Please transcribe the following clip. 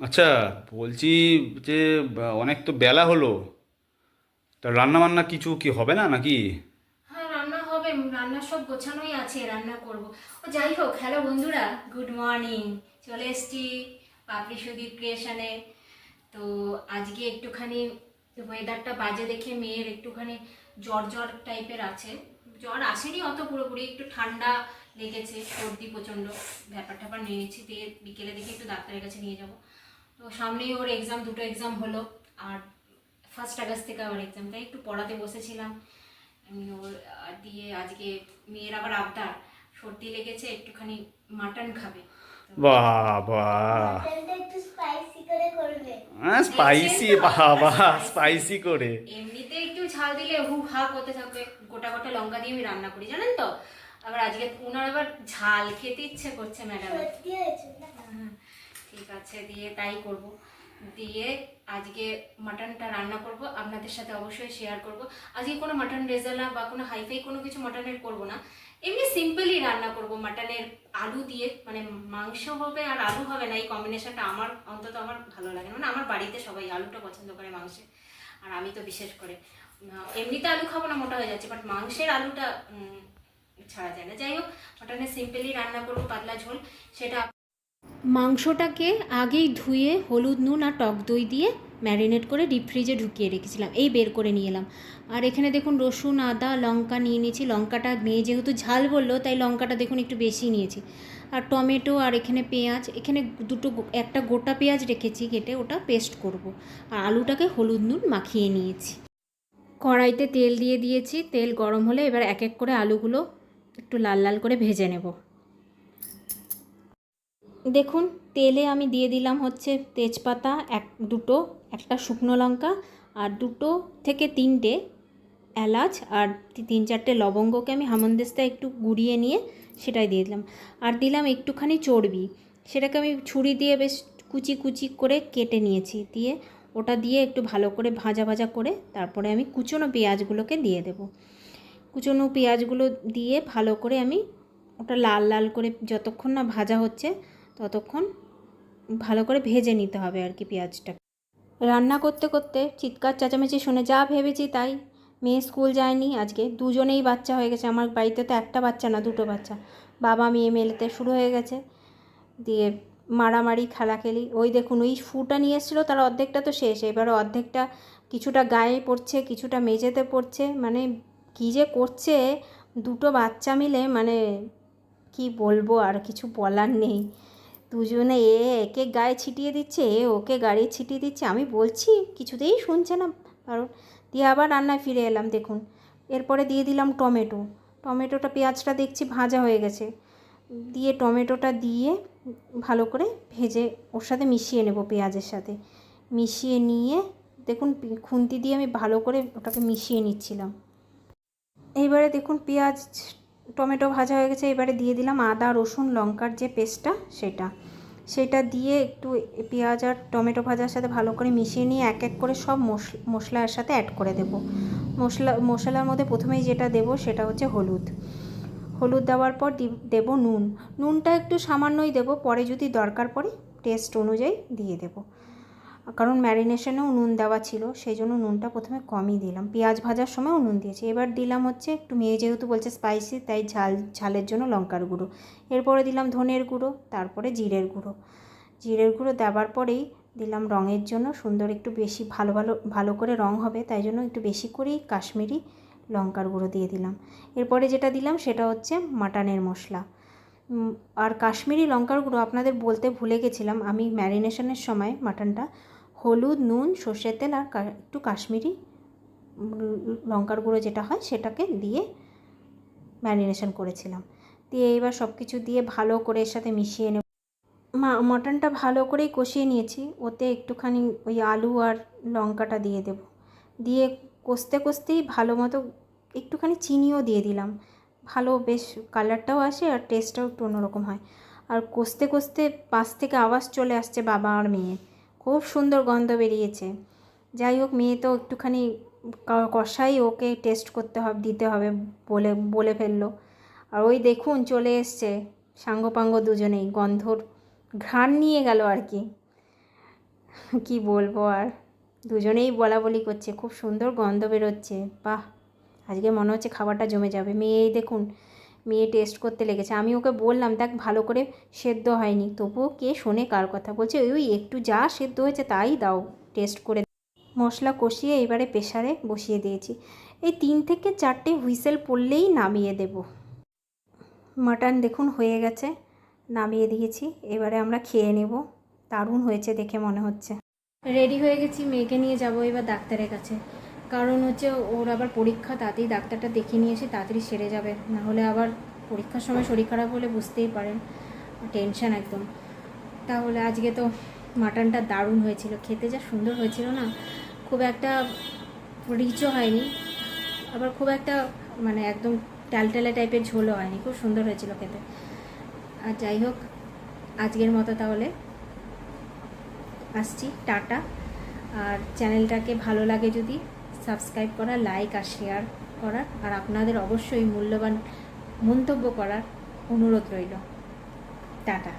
আচ্ছা বলছি যে অনেক তো বেলা হলো। তা রান্না বান্না কিছু কি হবে না নাকি? হ্যাঁ রান্না হবে। রান্না সব গোছানোই আছে রান্না করব। ও যাই হোক হ্যালো বন্ধুরা গুড মর্নিং চলে এসছি পাপড়ি সুদীপ ক্রিয়েশনে তো আজকে একটুখানি ওয়েদারটা বাজে দেখে মেয়ের একটুখানি জ্বর জ্বর টাইপের আছে। জ্বর আসেনি অত পুরোপুরি একটু ঠান্ডা লেগেছে সর্দি প্রচণ্ড। ব্যাপার ট্যাপার নিয়েছি দিয়ে বিকেলে দেখে একটু ডাক্তারের কাছে নিয়ে যাব। তো সামনেই ওর এক্সাম দুটো এক্সাম হলো আর ফার্স্ট আগস্ট থেকে আমার এক্সাম তাই একটু পড়াতে বসেছিলাম। আমি ওর দিয়ে আজকে মেয়ের আবার আবদার সর্দি লেগেছে একটুখানি মাটন খাবে। বাহ বাহ মাটনটা একটু স্পাইসি করে করবে। হ্যাঁ স্পাইসি বাবা স্পাইসি করে। এমনিতে একটু ঝাল দিলে হু হা করতে থাকবে গোটা গোটা লঙ্কা দিয়ে আমি রান্না করি জানেন তো? আবার আজকে ওনার আবার ঝাল খেতে ইচ্ছে করছে ম্যাডাম হ্যাঁ, ঠিক আছে দিয়ে তাই করব। দিয়ে আজকে মাটনটা রান্না করব আপনাদের সাথে অবশ্যই শেয়ার করব। আজকে কোনো মাটন রেজালা বা কোনো হাইফাই কোনো কিছু মাটনের করব না। এমনি সিম্পলি রান্না করব মাটনের আলু দিয়ে মানে মাংস হবে আর আলু হবে না এই কম্বিনেশনটা আমার অন্তত আমার ভালো লাগে না। মানে আমার বাড়িতে সবাই আলুটা পছন্দ করে মাংসে আর আমি তো বিশেষ করে। এমনিতে আলু খাব না মোটা হয়ে যাচ্ছে বাট মাংসের আলুটা ছাড়া যায় না? যাই হোক মাটনের সিম্পলি রান্না করব, পাতলা ঝোল, সেটা মাংসটাকে আগেই ধুয়ে হলুদ নুন আর টক দই দিয়ে ম্যারিনেট করে ডিপ ফ্রিজে ঢুকিয়ে রেখেছিলাম। এই বের করে নিয়ে এলাম। আর এখানে দেখুন, রসুন, আদা, লঙ্কা নিয়ে নিয়েছি। লঙ্কাটা মেয়ে যেহেতু ঝাল বলল, তাই লঙ্কাটা দেখুন একটু বেশি নিয়েছি। আর টমেটো আর এখানে পেঁয়াজ, এখানে দুটো একটা গোটা পেঁয়াজ রেখেছি কেটে ওটা পেস্ট করব। আর আলুটাকে হলুদ নুন মাখিয়ে নিয়েছি। কড়াইতে তেল দিয়ে দিয়েছি। তেল গরম হলে এবার এক এক করে আলুগুলো একটু লাল লাল করে ভেজে নেব। দেখুন, তেলে আমি দিয়ে দিলাম হচ্ছে তেজপাতা, এক, দুটো, একটা শুকনো লঙ্কা আর দুটো থেকে তিনটে এলাচ আর তিন চারটে লবঙ্গকে আমি হামন্দিস্তায় একটু গুঁড়িয়ে নিয়ে সেটাই দিয়ে দিলাম। আর দিলাম একটুখানি চর্বি, সেটাকে আমি ছুরি দিয়ে বেশ কুচি কুচি করে কেটে নিয়েছি দিয়ে ওটা দিয়ে একটু ভালো করে ভাজা ভাজা করে তারপরে আমি কুচনো পেঁয়াজগুলোকে দিয়ে দেবো। কুচনো পেঁয়াজগুলো দিয়ে ভালো করে আমি ওটা লাল লাল করে যতক্ষণ না ভাজা হচ্ছে ততক্ষণ ভালো করে ভেজে নিতে হবে আর কি পেঁয়াজটা। রান্না করতে করতে চিৎকার চেঁচামেচি শুনে যা ভেবেছি তাই। মেয়ে স্কুল যায়নি, আজকে দুজনেই বাচ্চা হয়ে গেছে। আমার বাড়িতে তো একটা বাচ্চা না, দুটো বাচ্চা। বাবা মেয়ে মেলেতে শুরু হয়ে গেছে। দিয়ে মারামারি, খেলাখেলি। ওই দেখুন, ওই ফুটা নিয়ে এসেছিল, তার অর্ধেকটা তো শেষ। এবার অর্ধেকটা কিছুটা গায়ে পড়ছে, কিছুটা মেঝেতে পড়ছে। মানে কী যে করছে? দুটো বাচ্চা মিলে মানে কি বলব আর কিছু বলার নেই। দুজনে এ, একে গায়ে ছিটিয়ে দিচ্ছে, এ ওকে গাড়ি ছিটিয়ে দিচ্ছে। আমি বলছি, কিছুতেই শুনছে না। কারণ দিয়ে আবার রান্নায় ফিরে এলাম, দেখুন। এরপরে দিয়ে দিলাম টমেটো। টমেটোটা পেঁয়াজটা দেখছি ভাজা হয়ে গেছে। দিয়ে টমেটোটা দিয়ে ভালো করে ভেজে ওর সাথে মিশিয়ে নেব পেঁয়াজের সাথে। মিশিয়ে নিয়ে, দেখুন খুন্তি দিয়ে আমি ভালো করে ওটাকে মিশিয়ে নিচ্ছিলাম। এইবারে দেখুন পেঁয়াজ, টমেটো ভাজা হয়ে গেছে, এবারে দিয়ে দিলাম আদা, রসুন, লঙ্কার যে পেস্টটা সেটা। সেটা দিয়ে একটু পেঁয়াজ আর টমেটো ভাজার সাথে ভালো করে মিশিয়ে নিয়ে এক এক করে সব মশ- মশলা সাথে অ্যাড করে দেব। মশলা, মশলার মধ্যে প্রথমেই যেটা দেব সেটা হচ্ছে হলুদ। হলুদ দেওয়ার পর দেব নুন। নুনটা একটু সামান্যই দেব, পরে যদি দরকার পড়ে টেস্ট অনুযায়ী দিয়ে দেব। কারণ ম্যারিনেশনেও নুন দেওয়া ছিল, সেই জন্য নুনটা প্রথমে কমই দিলাম। পেঁয়াজ ভাজার সময়ও নুন দিয়েছি। এবার দিলাম হচ্ছে একটু মেয়ে যেহেতু বলছে স্পাইসি তাই ঝাল, ঝালের জন্য লঙ্কার গুঁড়ো। এরপরে দিলাম ধনের গুঁড়ো, তারপরে জিরের গুঁড়ো। জিরের গুঁড়ো দেওয়ার পরেই দিলাম রঙের জন্য, সুন্দর একটু বেশি ভালো ভালো ভালো করে রং হবে, তাই জন্য একটু বেশি করেই কাশ্মীরি লঙ্কার গুঁড়ো দিয়ে দিলাম। এরপরে যেটা দিলাম সেটা হচ্ছে মাটনের মশলা। আর কাশ্মীরি লঙ্কার গুঁড়ো আপনাদের বলতে ভুলে গেছিলাম। আমি ম্যারিনেশনের সময় মাটনটা হলুদ, নুন, সর্ষের তেল আর একটু কাশ্মীরি লঙ্কার গুঁড়ো যেটা হয় সেটাকে দিয়ে ম্যারিনেশন করেছিলাম। দিয়ে এবার সব কিছু দিয়ে ভালো করে এর সাথে মিশিয়ে নেব। মটনটা ভালো করেই কষিয়ে নিয়েছি। ওতে একটুখানি ওই আলু আর লঙ্কাটা দিয়ে দেব। দিয়ে কষতে কষতেই ভালো মতো একটুখানি চিনিও দিয়ে দিলাম। ভালো, বেশ কালারটাও আসে আর টেস্টটাও একটু অন্যরকম হয়। আর কষতে কষতে পাশ থেকে আওয়াজ চলে আসছে বাবা আর মেয়ে। খুব সুন্দর গন্ধ বেরিয়েছে। যাই হোক, মেয়ে তো একটুখানি কষাই ওকে টেস্ট করতে হবে, দিতে হবে বলে বলে ফেলল। আর ওই দেখুন, চলে এসছে সাঙ্গপাঙ্গ দুজনেই। গন্ধর ঘ্রাণ নিয়ে গেল আর কি। কি বলব আর? দুজনেই বলা বলি করছে। খুব সুন্দর গন্ধ বেরোচ্ছে। বাহ! আজকে মনে হচ্ছে খাবারটা জমে যাবে। মেয়ে দেখুন, মেয়ে টেস্ট করতে লেগেছে। আমি ওকে বললাম, দেখ, ভালো করে সেদ্ধ হয়নি। তবুও কে শোনে কার কথা? বলছে, ওই একটু যা সেদ্ধ হয়েছে তাই দাও টেস্ট করে মশলা কষিয়ে এবারে প্রেশারে বসিয়ে দিয়েছি। এই তিন থেকে চারটে হুইসেল পড়লেই নামিয়ে দেব। মাটন দেখুন হয়ে গেছে, নামিয়ে দিয়েছি। এবারে আমরা খেয়ে নেব। দারুণ হয়েছে দেখে মনে হচ্ছে। রেডি হয়ে গেছি, মেয়েকে নিয়ে যাব এবার ডাক্তারের কাছে। কারণ হচ্ছে ওর আবার পরীক্ষা তাড়াতাড়ি ডাক্তারটা দেখিয়ে নিয়ে এসে তাড়াতাড়ি সেরে যাবে। না হলে আবার পরীক্ষার সময় শরীর খারাপ হলে বুঝতেই পারেন, টেনশন একদম। তাহলে আজকে তো মাটনটা দারুণ হয়েছিল। খেতে যা সুন্দর হয়েছিল না, খুব একটা রিচও হয়নি। আবার খুব একটা মানে একদম টালটালে টাইপের ঝোলও হয়নি। খুব সুন্দর হয়েছিল খেতে। আর যাই হোক, আজকের মতো তাহলে। আসছি, টাটা। আর চ্যানেলটাকে ভালো লাগে যদি সাবস্ক্রাইব করা, লাইক আর শেয়ার করার, আর আপনাদের অবশ্যই মূল্যবান মন্তব্য করার অনুরোধ রইল। টাটা।